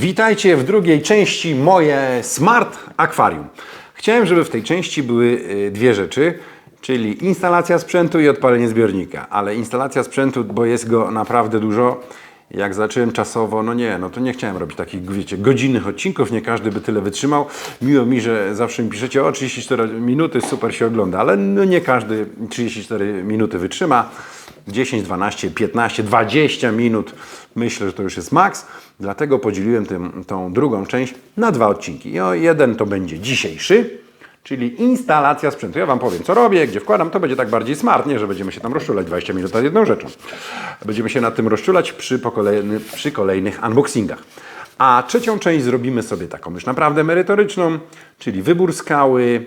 Witajcie w drugiej części moje Smart Akwarium. Chciałem, żeby w tej części były y, dwie rzeczy, czyli instalacja sprzętu i odpalenie zbiornika. Ale instalacja sprzętu, bo jest go naprawdę dużo, jak zacząłem czasowo, no nie, no to nie chciałem robić takich, wiecie, godzinnych odcinków, nie każdy by tyle wytrzymał. Miło mi, że zawsze mi piszecie, o 34 minuty, super się ogląda, ale no nie każdy 34 minuty wytrzyma. 10, 12, 15, 20 minut. Myślę, że to już jest maks. Dlatego podzieliłem tym, tą drugą część na dwa odcinki. O, jeden to będzie dzisiejszy, czyli instalacja sprzętu. Ja Wam powiem, co robię, gdzie wkładam. To będzie tak bardziej smart, nie, że będziemy się tam rozczulać 20 minut nad jedną rzeczą. Będziemy się nad tym rozczulać przy, przy kolejnych unboxingach. A trzecią część zrobimy sobie taką już naprawdę merytoryczną, czyli wybór skały,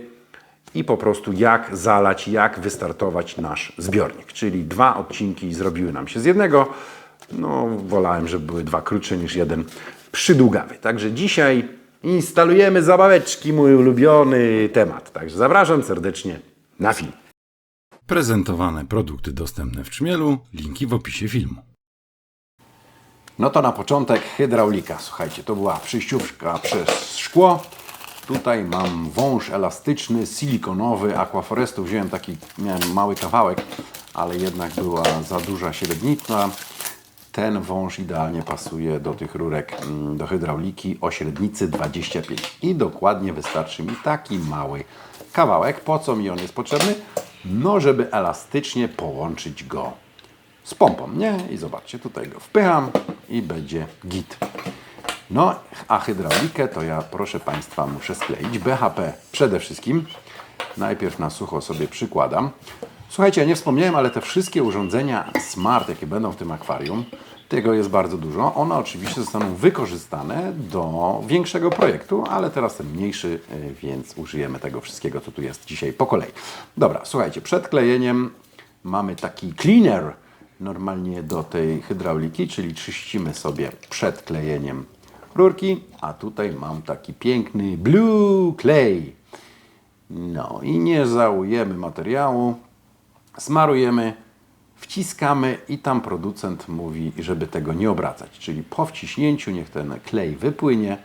i po prostu jak zalać, jak wystartować nasz zbiornik. Czyli dwa odcinki zrobiły nam się z jednego. No, wolałem, żeby były dwa krótsze niż jeden przydługawy. Także dzisiaj instalujemy zabaweczki, mój ulubiony temat. Także zapraszam serdecznie na film. Prezentowane produkty dostępne w Czmielu, linki w opisie filmu. No to na początek hydraulika. Słuchajcie, to była przyjściówka przez szkło. Tutaj mam wąż elastyczny, silikonowy, Aquaforestu. Wziąłem taki, miałem mały kawałek, ale jednak była za duża średnica. Ten wąż idealnie pasuje do tych rurek, mm, do hydrauliki o średnicy 25. I dokładnie wystarczy mi taki mały kawałek. Po co mi on jest potrzebny? No, żeby elastycznie połączyć go z pompą, nie? I zobaczcie, tutaj go wpycham i będzie git. No, a hydraulikę to ja, proszę Państwa, muszę skleić. BHP przede wszystkim. Najpierw na sucho sobie przykładam. Słuchajcie, ja nie wspomniałem, ale te wszystkie urządzenia smart, jakie będą w tym akwarium, tego jest bardzo dużo. One oczywiście zostaną wykorzystane do większego projektu, ale teraz ten mniejszy, y, więc użyjemy tego wszystkiego, co tu jest dzisiaj po kolei. Dobra, słuchajcie, przed klejeniem mamy taki cleaner normalnie do tej hydrauliki, czyli czyścimy sobie przed klejeniem rurki, a tutaj mam taki piękny blue clay. No i nie żałujemy materiału, smarujemy, wciskamy i tam producent mówi, żeby tego nie obracać. Czyli po wciśnięciu niech ten klej wypłynie,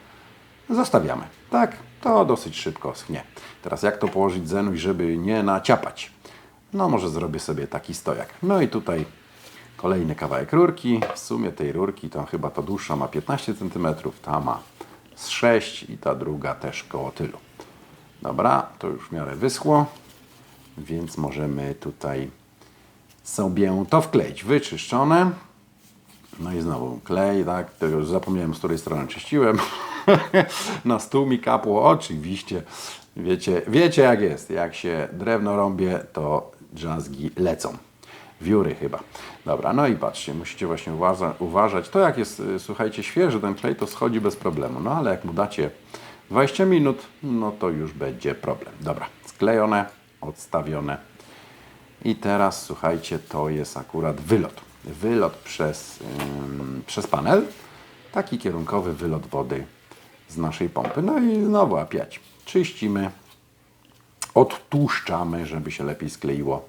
zostawiamy. Tak, to dosyć szybko schnie. Teraz jak to położyć zenuj, żeby nie naciapać? No może zrobię sobie taki stojak. No i tutaj Kolejny kawałek rurki. W sumie tej rurki, to chyba ta dłuższa ma 15 cm, ta ma z 6 i ta druga też koło tylu. Dobra, to już w miarę wyschło, więc możemy tutaj sobie to wkleić. Wyczyszczone. No i znowu klej, tak, tego już zapomniałem z której strony czyściłem. Na stół mi kapło, oczywiście. Wiecie, wiecie jak jest, jak się drewno rąbie, to drzazgi lecą wióry chyba. Dobra, no i patrzcie, musicie właśnie uważa, uważać. To jak jest, y, słuchajcie, świeży ten klej, to schodzi bez problemu. No ale jak mu dacie 20 minut, no to już będzie problem. Dobra, sklejone, odstawione. I teraz słuchajcie, to jest akurat wylot. Wylot przez, ym, przez panel. Taki kierunkowy wylot wody z naszej pompy. No i znowu apiać. Czyścimy, odtłuszczamy, żeby się lepiej skleiło.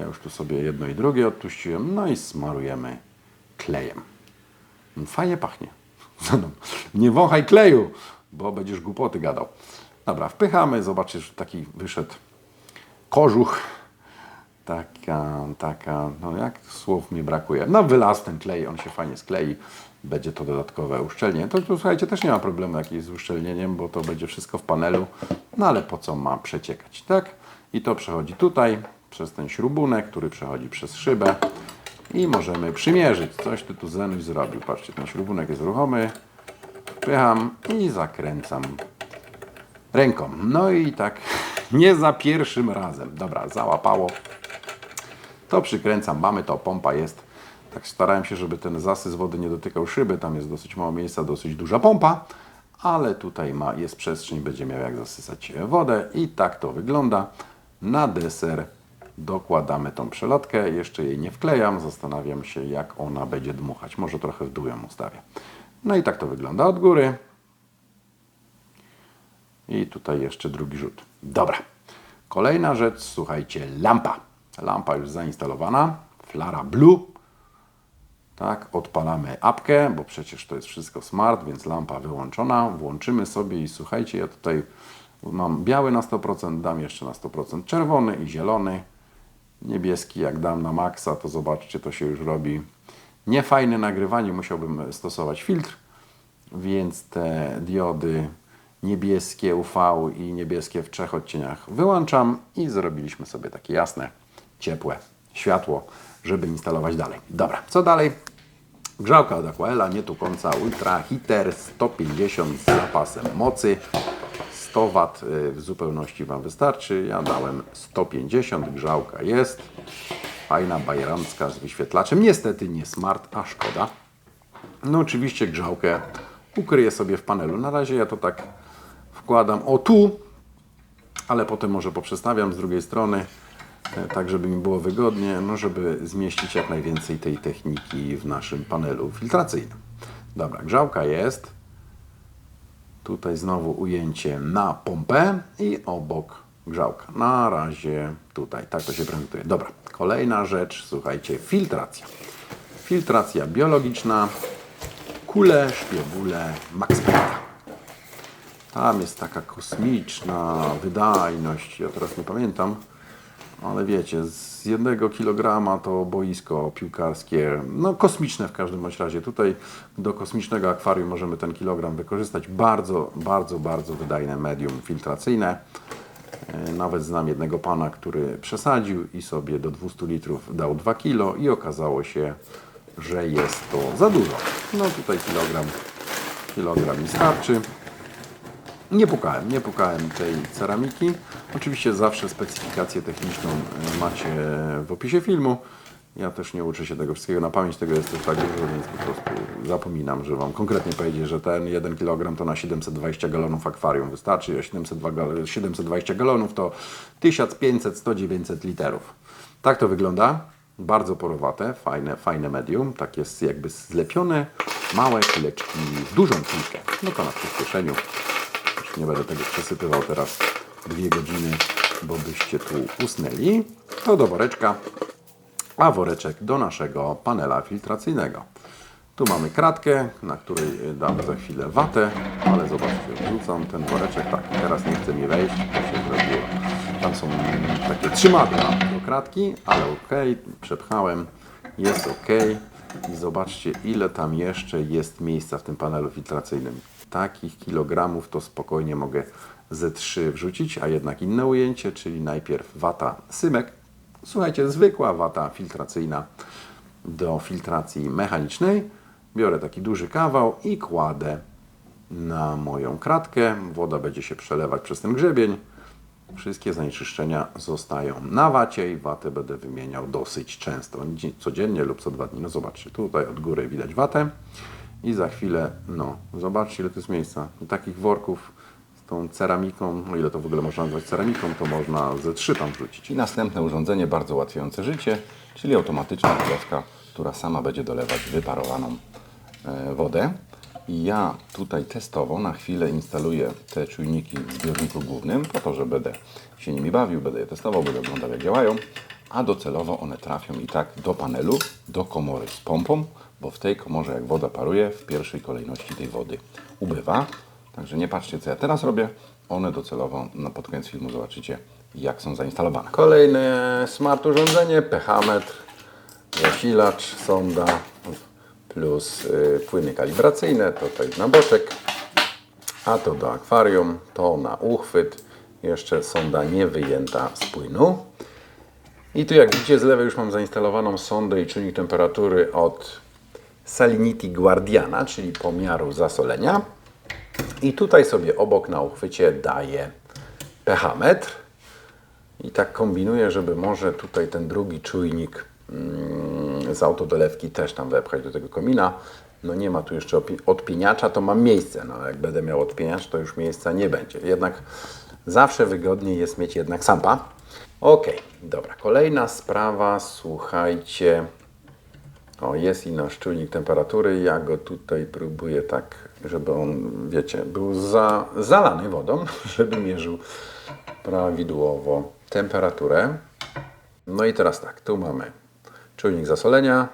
Ja już tu sobie jedno i drugie odtuściłem. No i smarujemy klejem. Fajnie pachnie. Nie wąchaj kleju, bo będziesz głupoty gadał. Dobra, wpychamy. Zobaczysz, taki wyszedł kożuch. Taka, taka, no jak słów mi brakuje. No wylaz ten klej, on się fajnie sklei. Będzie to dodatkowe uszczelnienie. To tu słuchajcie, też nie ma problemu jakiś z uszczelnieniem, bo to będzie wszystko w panelu. No ale po co ma przeciekać, tak? I to przechodzi tutaj przez ten śrubunek, który przechodzi przez szybę i możemy przymierzyć. Coś ty tu Zenuś zrobił. Patrzcie, ten śrubunek jest ruchomy. Pycham i zakręcam ręką. No i tak nie za pierwszym razem. Dobra, załapało. To przykręcam. Mamy to, pompa jest. Tak starałem się, żeby ten zasys wody nie dotykał szyby. Tam jest dosyć mało miejsca, dosyć duża pompa. Ale tutaj ma, jest przestrzeń, będzie miał jak zasysać wodę. I tak to wygląda. Na deser dokładamy tą przelotkę, jeszcze jej nie wklejam, zastanawiam się jak ona będzie dmuchać, może trochę w dół ją ustawię. No i tak to wygląda od góry. I tutaj jeszcze drugi rzut. Dobra. Kolejna rzecz, słuchajcie, lampa. Lampa już zainstalowana, Flara Blue. Tak, odpalamy apkę, bo przecież to jest wszystko smart, więc lampa wyłączona. Włączymy sobie i słuchajcie, ja tutaj mam biały na 100%, dam jeszcze na 100% czerwony i zielony. Niebieski, jak dam na maksa, to zobaczcie, to się już robi niefajne nagrywanie. Musiałbym stosować filtr, więc te diody niebieskie UV i niebieskie w trzech odcieniach wyłączam i zrobiliśmy sobie takie jasne, ciepłe światło, żeby instalować dalej. Dobra, co dalej? Grzałka od Aquaela, nie tukąca Ultra Heater 150 z zapasem mocy. 100 W y, w zupełności Wam wystarczy. Ja dałem 150, grzałka jest. Fajna, bajerancka z wyświetlaczem. Niestety nie smart, a szkoda. No oczywiście grzałkę ukryję sobie w panelu. Na razie ja to tak wkładam o tu, ale potem może poprzestawiam z drugiej strony, e, tak żeby mi było wygodnie, no żeby zmieścić jak najwięcej tej techniki w naszym panelu filtracyjnym. Dobra, grzałka jest. Tutaj znowu ujęcie na pompę i obok grzałka. Na razie tutaj, tak to się prezentuje. Dobra, kolejna rzecz, słuchajcie, filtracja. Filtracja biologiczna, kule, szpiegule, Max Beta. Tam jest taka kosmiczna wydajność, ja teraz nie pamiętam, ale wiecie, z jednego kilograma to boisko piłkarskie, no kosmiczne w każdym bądź razie. Tutaj do kosmicznego akwarium możemy ten kilogram wykorzystać. Bardzo, bardzo, bardzo wydajne medium filtracyjne. E, Nawet znam jednego pana, który przesadził i sobie do 200 litrów dał 2 kilo i okazało się, że jest to za dużo. No tutaj kilogram, kilogram mi starczy. Nie pukałem, nie pukałem tej ceramiki. Oczywiście zawsze specyfikację techniczną y, macie w opisie filmu. Ja też nie uczę się tego wszystkiego na pamięć, tego jest też tak dużo, więc po prostu zapominam, że Wam konkretnie powiedzieć, że ten 1 kg to na 720 galonów akwarium wystarczy, a 702 gal- 720 galonów to 1500, 100, 900 literów. Tak to wygląda. Bardzo porowate, fajne, fajne medium. Tak jest jakby zlepione, małe kuleczki w dużą kulkę. No to na przyspieszeniu. Nie będę tego przesypywał teraz dwie godziny, bo byście tu usnęli. To do woreczka, a woreczek do naszego panela filtracyjnego. Tu mamy kratkę, na której dam za chwilę watę, ale zobaczcie, wrzucam ten woreczek, tak, teraz nie chce mi wejść, to się zrobiło. Tam są takie trzymadła do kratki, ale ok, przepchałem, jest ok. I zobaczcie, ile tam jeszcze jest miejsca w tym panelu filtracyjnym. Takich kilogramów to spokojnie mogę ze 3 wrzucić, a jednak inne ujęcie, czyli najpierw wata symek. Słuchajcie, zwykła wata filtracyjna do filtracji mechanicznej. Biorę taki duży kawał i kładę na moją kratkę. Woda będzie się przelewać przez ten grzebień. Wszystkie zanieczyszczenia zostają na wacie i watę będę wymieniał dosyć często, dzi- codziennie lub co dwa dni. No zobaczcie, tutaj od góry widać watę i za chwilę, no zobaczcie ile to jest miejsca. Takich worków z tą ceramiką, o ile to w ogóle można nazwać ceramiką, to można ze trzy tam wrzucić. I następne urządzenie bardzo ułatwiające życie, czyli automatyczna dolewka, która sama będzie dolewać wyparowaną e, wodę. Ja tutaj testowo na chwilę instaluję te czujniki w zbiorniku głównym, po to, że będę się nimi bawił, będę je testował, będę oglądał jak działają, a docelowo one trafią i tak do panelu, do komory z pompą, bo w tej komorze jak woda paruje, w pierwszej kolejności tej wody ubywa. Także nie patrzcie co ja teraz robię, one docelowo na pod koniec filmu zobaczycie jak są zainstalowane. Kolejne smart urządzenie, pH-metr, zasilacz, sonda plus y, płyny kalibracyjne, to tutaj na boczek, a to do akwarium, to na uchwyt, jeszcze sonda nie wyjęta z płynu. I tu jak widzicie z lewej już mam zainstalowaną sondę i czujnik temperatury od Salinity Guardiana, czyli pomiaru zasolenia. I tutaj sobie obok na uchwycie daję pH-metr. I tak kombinuję, żeby może tutaj ten drugi czujnik z autodolewki też tam wepchać do tego komina. No nie ma tu jeszcze odpieniacza, to mam miejsce. No jak będę miał odpieniacz, to już miejsca nie będzie. Jednak zawsze wygodniej jest mieć jednak sampa. Ok, dobra. Kolejna sprawa, słuchajcie. O, jest i nasz czujnik temperatury. Ja go tutaj próbuję tak, żeby on, wiecie, był za, zalany wodą, żeby mierzył prawidłowo temperaturę. No i teraz tak, tu mamy czujnik zasolenia,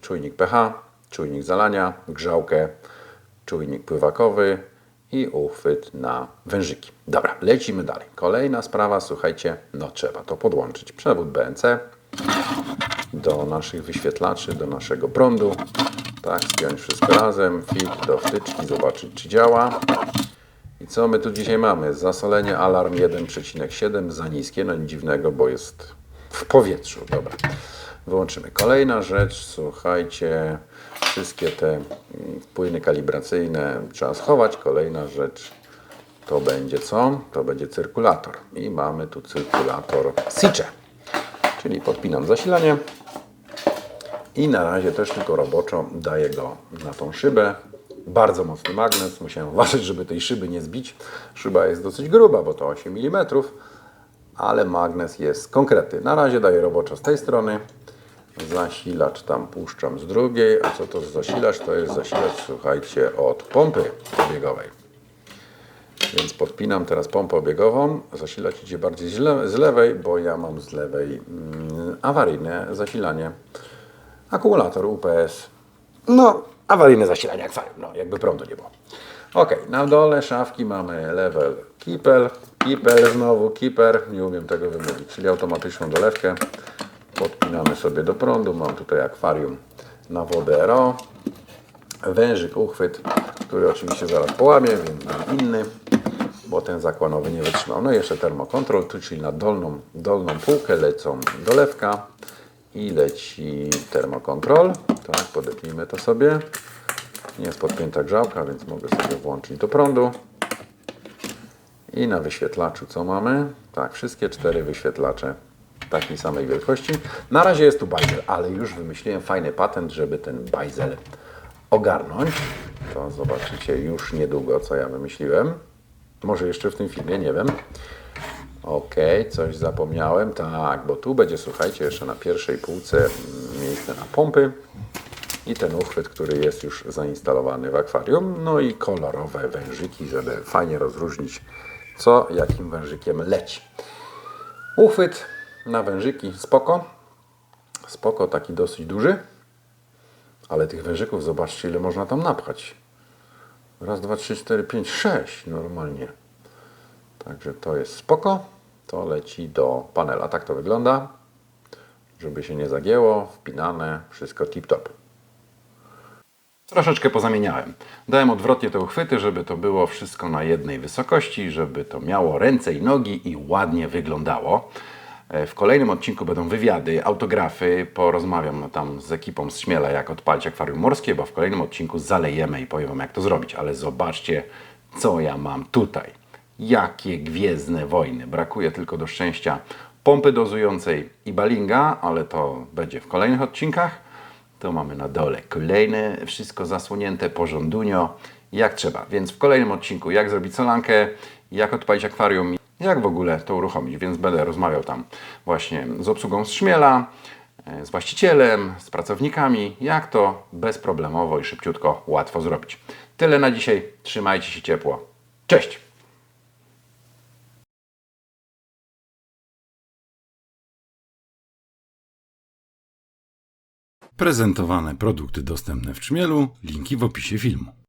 czujnik pH, czujnik zalania, grzałkę, czujnik pływakowy i uchwyt na wężyki. Dobra, lecimy dalej. Kolejna sprawa, słuchajcie, no trzeba to podłączyć. Przewód BNC do naszych wyświetlaczy, do naszego prądu. Tak, spiąć wszystko razem, fit do wtyczki, zobaczyć czy działa. I co my tu dzisiaj mamy? Zasolenie alarm 1,7 za niskie, no nic dziwnego, bo jest w powietrzu. Dobra, wyłączymy. Kolejna rzecz, słuchajcie, wszystkie te mm, płyny kalibracyjne trzeba schować. Kolejna rzecz to będzie co? To będzie cyrkulator. I mamy tu cyrkulator Sicze, czyli podpinam zasilanie. I na razie też tylko roboczo daję go na tą szybę. Bardzo mocny magnes. Musiałem uważać, żeby tej szyby nie zbić. Szyba jest dosyć gruba, bo to 8 mm, ale magnes jest konkretny. Na razie daję roboczo z tej strony. Zasilacz tam puszczam z drugiej. A co to za zasilacz? To jest zasilacz, słuchajcie, od pompy obiegowej. Więc podpinam teraz pompę obiegową. Zasilacz idzie bardziej z lewej, bo ja mam z lewej mm, awaryjne zasilanie. Akumulator UPS. No, awaryjne zasilanie akwarium. No, jakby prądu nie było. Ok, na dole szafki mamy level kipel. Kipel znowu, kiper. Nie umiem tego wymówić. Czyli automatyczną dolewkę. Podpinamy sobie do prądu. Mam tutaj akwarium na wodę RO. Wężyk, uchwyt, który oczywiście zaraz połamię, więc mam inny, bo ten zakłanowy nie wytrzymał. No i jeszcze termokontrol, tu czyli na dolną, dolną półkę lecą dolewka i leci termokontrol. Tak, podepnijmy to sobie. Nie jest podpięta grzałka, więc mogę sobie włączyć do prądu. I na wyświetlaczu co mamy? Tak, wszystkie cztery wyświetlacze takiej samej wielkości. Na razie jest tu bajzel, ale już wymyśliłem fajny patent, żeby ten bajzel ogarnąć. To zobaczycie już niedługo, co ja wymyśliłem. Może jeszcze w tym filmie, nie wiem. Ok, coś zapomniałem. Tak, bo tu będzie, słuchajcie, jeszcze na pierwszej półce miejsce na pompy i ten uchwyt, który jest już zainstalowany w akwarium. No i kolorowe wężyki, żeby fajnie rozróżnić, co jakim wężykiem leci. Uchwyt na wężyki spoko. Spoko, taki dosyć duży. Ale tych wężyków, zobaczcie, ile można tam napchać. Raz, dwa, trzy, cztery, pięć, sześć normalnie. Także to jest spoko. To leci do panela. Tak to wygląda. Żeby się nie zagięło, wpinane, wszystko tip-top. Troszeczkę pozamieniałem. Dałem odwrotnie te uchwyty, żeby to było wszystko na jednej wysokości, żeby to miało ręce i nogi i ładnie wyglądało. E, W kolejnym odcinku będą wywiady, autografy. Porozmawiam tam z ekipą z Śmiela, jak odpalić akwarium morskie, bo w kolejnym odcinku zalejemy i powiem Wam, jak to zrobić. Ale zobaczcie, co ja mam tutaj. Jakie gwiezdne wojny. Brakuje tylko do szczęścia pompy dozującej i balinga, ale to będzie w kolejnych odcinkach. To mamy na dole kolejne, wszystko zasłonięte porządunio, jak trzeba. Więc w kolejnym odcinku, jak zrobić solankę, jak odpalić akwarium, jak w ogóle to uruchomić. Więc będę rozmawiał tam właśnie z obsługą z Szmiela, e, z właścicielem, z pracownikami, jak to bezproblemowo i szybciutko, łatwo zrobić. Tyle na dzisiaj. Trzymajcie się ciepło. Cześć! Prezentowane produkty dostępne w Czmielu, linki w opisie filmu.